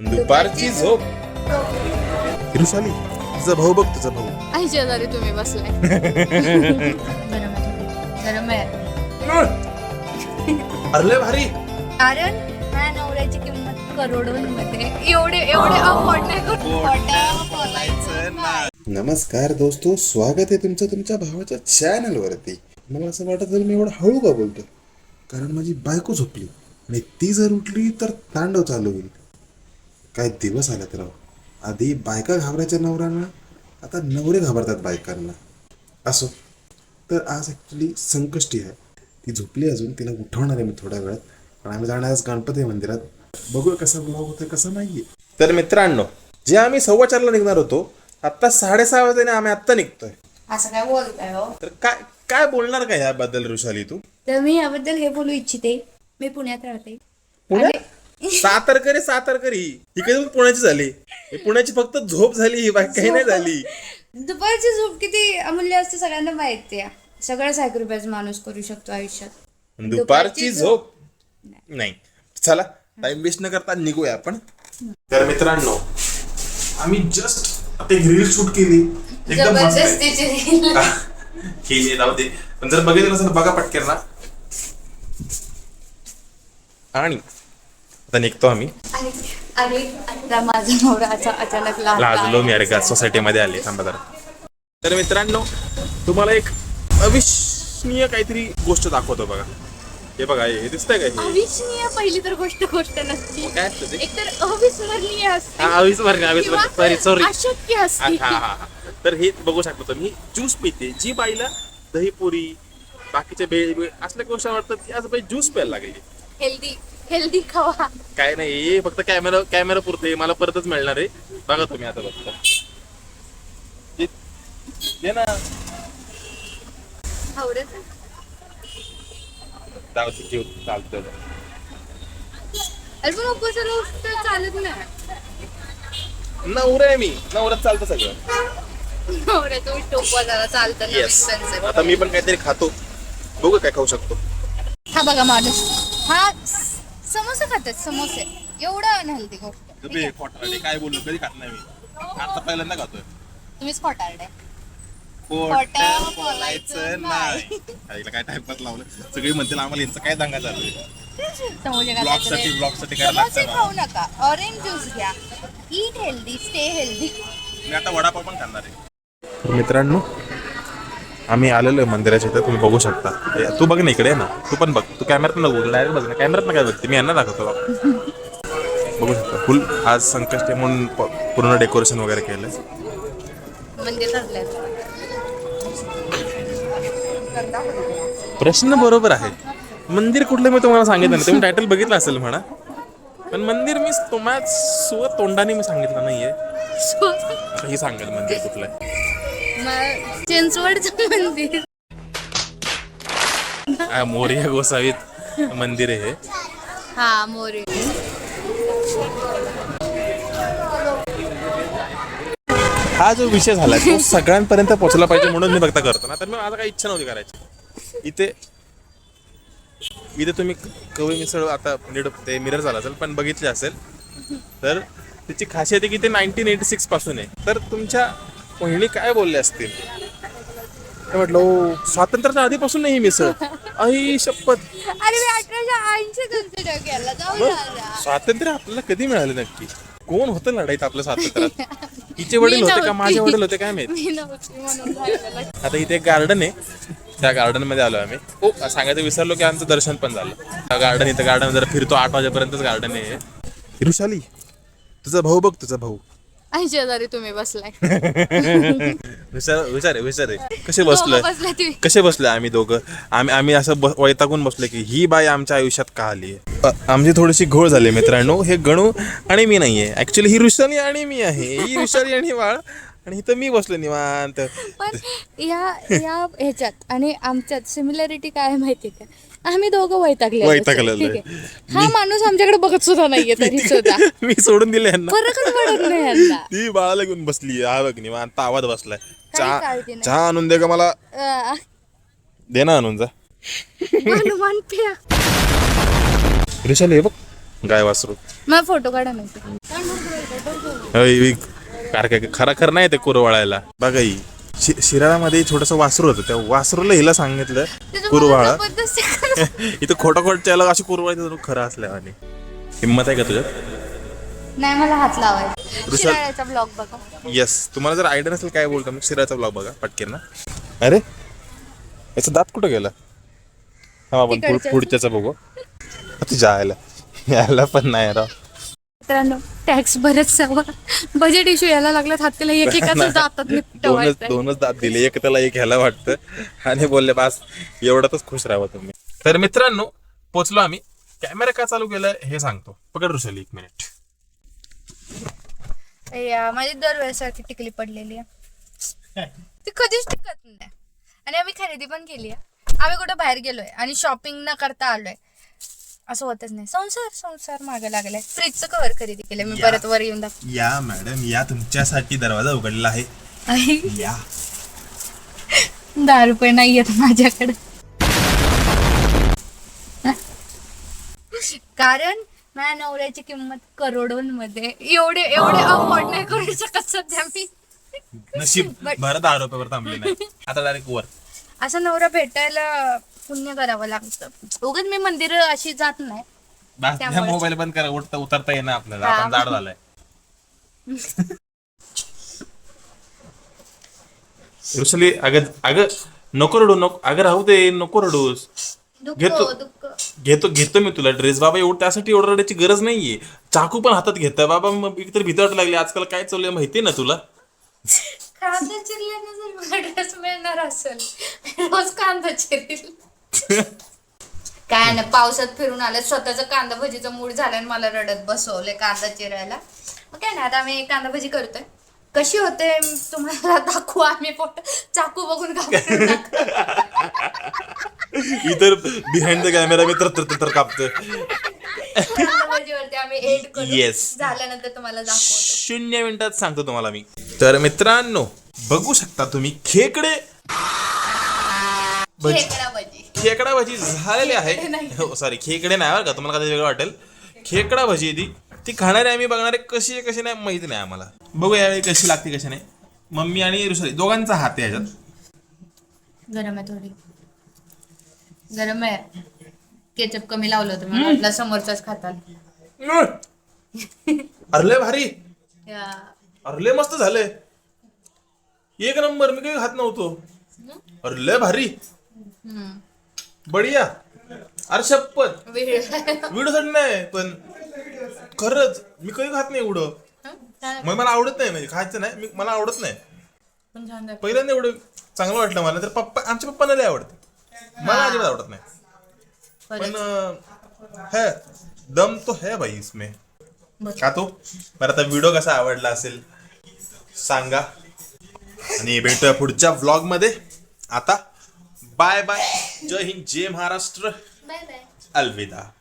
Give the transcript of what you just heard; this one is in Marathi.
दुपारची झोप. ऋषाली तुझा भाऊ बघ तुझा भाऊ. आई शेजारी तुम्ही बसलाय. गरम आहे थोडी. गरम आहे. अरे भारी. कारण माझ्या नवऱ्याची किंमत करोडोंमध्ये. एवढे एवढे अफोर्ड नाही करू. खोटं बोलायचं नाही. नमस्कार दोस्तो स्वागत आहे तुमचं तुमच्या भावाच्या चॅनल वरती मला असं वाटत मी एवढं हळू का बोलतो कारण माझी बायको झोपली आणि ती जर उठली तर तांडव चालू होईल. काय दिवस आलेत राव. आधी बायका घाबरायच्या नवऱ्यांना आता नवरे घाबरतात बायकांना. असो. तर आज ॲक्च्युली संकष्टी आहे. ती झोपली अजून तिला उठवणार आहे मी थोड्या वेळात. पण आम्ही जाणार आज गणपती मंदिरात. बघूया कसा ब्लॉग होतोय कसा नाहीये. तर मित्रांनो जे आम्ही सव्वा चारला निघणार होतो आता साडेसहा वाजता आम्ही आत्ता निघतोय. असं काय बोलताय हो? तर काय काय बोलणार का याबद्दल ऋषाली तू? तर मी याबद्दल हे बोलू इच्छिते. मी पुण्यात राहते. पुण्यात? सातारकरी सातारकरी ही. कधी पुण्याची झाली. ही पुण्याची फक्त झोप झाली ही बाकी काही नाही झाली. दुपारची झोप किती अमूल्य असते सगळ्यांना माहिती आहे. सगळं सॅक्रिफाईस माणूस करू शकतो आयुष्यात. दुपारची झोप नाही. चला टाइम वेस्ट न करता निघूया आपण. तर मित्रांनो आम्ही जस्ट आता एक रील शूट केली. एकदम केली जाऊ दे. पण जर बघितलं असेल बघा पटकेल ना. आणि आता निघतो आम्ही. आता माझा नवरा अचानक. लाजलो मी अरे का सोसायटीमध्ये आले. थांबा जरा. तर मित्रांनो तुम्हाला एक अविश्वनीय काहीतरी गोष्ट दाखवतो बघा. हे बघा हे दिसतंय का हे? अविस्मरणीय पहिली तर गोष्ट गोष्ट नसती. काय असतं ते? एकतर अविस्मरणीय असते. हा, अविस्मरणीय अविस्मरणीय. सॉरी सॉरी अशक्य हा असते. हा हा हा. तर हे बघू शकता तुम्ही. ज्यूस पिते. जी बाईला दहीपुरी बाकीचे भेळ बिळ असल्या गोष्टी आवडतात ती आज बाई ज्यूस प्यायला लागली. हेल्दी हेल्दी खावा. काय नाही फक्त कॅमेरा कॅमेरा पुरते मला परतच मिळणार आहे. बघा तुम्ही आता बघता ये- ये ना. आवडत जाऊ दे, जीव चालतोय. अरे पण उपवासाला उठतं चालत नाही. नवरा आहे मी नवरात चालतं सगळं. चालतं नवीन. आता मी पण काहीतरी खातो. बघू काय खाऊ शकतो. हा बघा माणूस. हा समोसे खातात समोसे. एवढं अनहेल्दी गोष्ट तुम्ही खोटारडे काय बोललो कधी खात नाही मी. आता पहिल्यांदा खातोय. तुम्हीच खोटारडे. खोटं बोलायचं नाही. आईला काय टाइमपास लावलं? सगळी म्हणतील आम्हाला यांचं काय दंगा चालू आहे समोसे ब्लॉगसाठी ब्लॉगसाठी काय लागतं समोसे ना? खाऊ नका. ऑरेंज ज्यूस घ्या. ईट हेल्दी स्टे हेल्दी मी आता वडापाव पण खाणार आहे. मित्रांनो आम्ही आलेलो आहे मंदिराच्या इथे तुम्ही बघू शकता. तू बघ ना इकडे ना. तू पण बघ. तू कॅमेरात नको डायरेक्ट बघ ना. कॅमेरात काय बघते? मी यांना दाखवतो बघ. बघू शकता. फुल आज संकष्टी म्हणून पूर्ण डेकोरेशन वगैरे ठरलंय प्रश्न बरोबर आहे. मंदिर कुठलं मी तुम्हाला सांगितलं नाही. तुम्ही टायटल बघितलं असेल म्हणा. पण मंदिर मी तुम्हाला स्व तोंडाने मी सांगितलं नाहीये. हे सांगेल मंदिर कुठलं आहे. चिंचवडचं मंदिर. आ, मोरया गोसावीत मंदिर आहे हे. हा मोरे हा जो विषय झाला तो सगळ्यांपर्यंत पोहोचला पाहिजे म्हणून मी फक्त करतो. ना तर मी माझा काही इच्छा नव्हती करायची. इथे इथे तुम्ही कवी मिसळ आता नीट ते मिरर झाला असेल पण बघितले असेल तर त्याची खासियत आहे की ते नाईन्टीन एटी सिक्सपासून आहे. तर तुमच्या बहिणी काय बोलल्या असतील? म्हटलं "ओ, स्वातंत्र्याच्या आधीपासून नाही ही मिसळ. आई शपथ. अरे मी अठराशे ऐंशी कन्सिडर केला जाऊ मग द्या स्वातंत्र्य आपल्याला कधी मिळालं नक्की? कोण होतं लढाईत आपल्या स्वातंत्र्यात? हिचे वडील होते का नव्हती. माझे वडील होते काय माहीत? मी नव्हती म्हणून राहिलेलं. आता इथे एक गार्डन आहे. त्या गार्डनमध्ये आलो आम्ही. हो सांगायचं विसरलो की आमचं दर्शन पण झालं. गार्डन इथं गार्डन जरा फिरतो आठ वाजेपर्यंतच गार्डन आहे ऋषाली तुझा भाऊ बघ तुझा भाऊ. आई शेजारी तुम्ही बसलाय. विचार विचार. कसे बसलोय? दोघं बसले तुम्ही. कसे बसलोय आम्ही दोघं? आम्ही आम्ही असं ब- वैतागून बसलोय की ही बाई आमच्या आयुष्यात का आली आमची थोडीशी घोळ झाली मित्रांनो. हे गणू आणि मी नाहीये. ऍक्च्युली ही ऋषाली आणि मी आहे. ही ऋषाली आणि बाळ आणि इथं मी बसलो निवांत. पण या या ह्याच्यात आणि आमच्यात सिमिलॅरिटी काय माहिती का? आम्ही दोघं वैतागले वैतागलेलो ठीक आहे. हा माणूस आमच्याकडे बघत सुद्धा नाहीये तरी सुद्धा. मी सोडून दिले यांना. फरकच पडत नाही यांना. ती बाळाला घेऊन बसली. हा बघ निवांत आवाज बसलाय. चहा काळजी नाही. चहा आणून दे का मला? अं, दे ना आणून जा. हनुमान ऋषाली हे बघ. गाय वासरू. मला फोटो काढा नाही अय, काय खरा खरं नाही ते कुरवाळायला बघा ही शि- शिराळामध्ये छोटस वासरू होतं त्या वासरूला हिला सांगितलं कुरवाळा इथं खोटं खोटच्याला अशी कुरवाळी खरं असल्यावानी. हिंमत आहे का तुझ्यात? नाही मला हात लावायचा. ऋषभ- शिराळ्याचा ब्लॉग बघा. येस तुम्हाला जर आयडिया नसेल काय बोलतो मग शिराचा ब्लॉग बघा पटकेन ना. अरे याचा दात कुठं गेला? हा आपण पुढ- तिकडच्याच. पुढच्याचा बघू. ती जायला. यायला पण नाही राव. मित्रांनो टॅक्स बरंच सवा बजेट इश्यू यायला लागला हाताला एक एकाच जातात मी दोनच दोनच दात दिले एक त्याला एक ह्याला वाटतं. आणि बोलले बास एवढ्यातच खुश राहावं तुम्ही. तर मित्रांनो पोचलो आम्ही. कॅमेरा का चालू केलाय हे सांगतो. पकड रुसली एक मिनिट. या माझी दरवेळेसारखी टिकली पडलेली आहे. ती कधीच टिकत नाही. आणि आम्ही खरेदी पण केली आहे. आम्ही कुठं बाहेर गेलोय आणि शॉपिंग न करता आलोय. असं होतच नाही. संसार संसार मागे लागलाय. फ्रीजचं कव्हर खरेदी केलं मी परत वर येऊन दाखव. या मॅडम या तुमच्यासाठी दरवाजा उघडलेला आहे. या. दहा रुपये नाही येत माझ्याकडे. कारण माझ्या नवऱ्याची किंमत करोडोंमध्ये एवढे एवढे अफोर्ड नाही करू शकत सध्या मी. नशीब बरं दहा रुपयावर थांबले नाही. आता डायरेक्ट वर. असं नवरा भेटायला पुण्य करावं लागतं. उगाच मी मंदिर अशी जात नाही. त्यामुळे- मोबाईल बंद करा उठता उतरता येणार आपल्याला. हा. आपण जाड झालाय. ऋषली अगं अगं नको रडू नको अगं राहू दे नको रडूस दुःख घेतो. दुःख. घेतो घेतो मी तुला ड्रेस बाबा एवढं त्यासाठी एवढं रडायची गरज नाहीये. चाकू पण हातात घेतोय. बाबा मग एकतर भीती वाटू लागली. आजकाल काय चाललंय माहितीये ना तुला? कांदा चिरल्यानं जर मला ड्रेस मिळणार असेल. रोज कांदा चिरील. काय नाही पावसात फिरून आले. स्वतःचा कांदा भजीचा मूड झाला आणि मला रडत बसवले कांदा चिरायला. मग काय नाही आता आम्ही कांदा भजी करतोय. कशी होते तुम्हाला दाखवू आम्ही फोटो. चाकू बघून. इतर बिहाइंड द कॅमेरा मी तर तर कापतोय. आम्ही एड Yes. झाल्यानंतर तुम्हाला दाखवतो. शून्य मिनिटात सांगतो तुम्हाला मी. तर मित्रांनो बघू शकता तुम्ही खेकडे. भजी खेकडा भजी झालेली आहे. हो सॉरी खेकडे नाही बरं का तुम्हाला कधी वेगळं वाटेल. खेकडा भजी ती. ती खाणारे आम्ही बघणारे कशी आहे कशी नाही माहिती नाही आम्हाला. बघू यावेळी कशी लागते कशी नाही. मम्मी आणि सॉरी दोघांचा हात आहे याच्यात. गरम आहे थोडी. गरम आहे. केचप कमी लावलं होतं मला वाटलं समोरचाच खाताल अरले भारी. अरले मस्त झाले एक नंबर मी काही खात नव्हतो. अरले भारी. बढिया. अरे शपथ. व्हिडिओ नाही पण खरंच मी कधी खात नाही एवढं? छान. मग मला आवडत नाही म्हणजे खायचं नाही मी मला आवडत नाही. पहिल्यांदा एवढं चांगलं वाटलं मला तर पप्पा आमच्या पप्पांना लय आवडते. मला अजिबात आवडत नाही. पण है दम तो है भाई इसमें. बरं. का तो? बरं आता व्हिडिओ कसा आवडला असेल सांगा. आणि भेटूया पुढच्या व्लॉगमध्ये. आता बाय बाय જય હિન્દ જય મહારાષ્ટ્ર. બાય અલવિદા.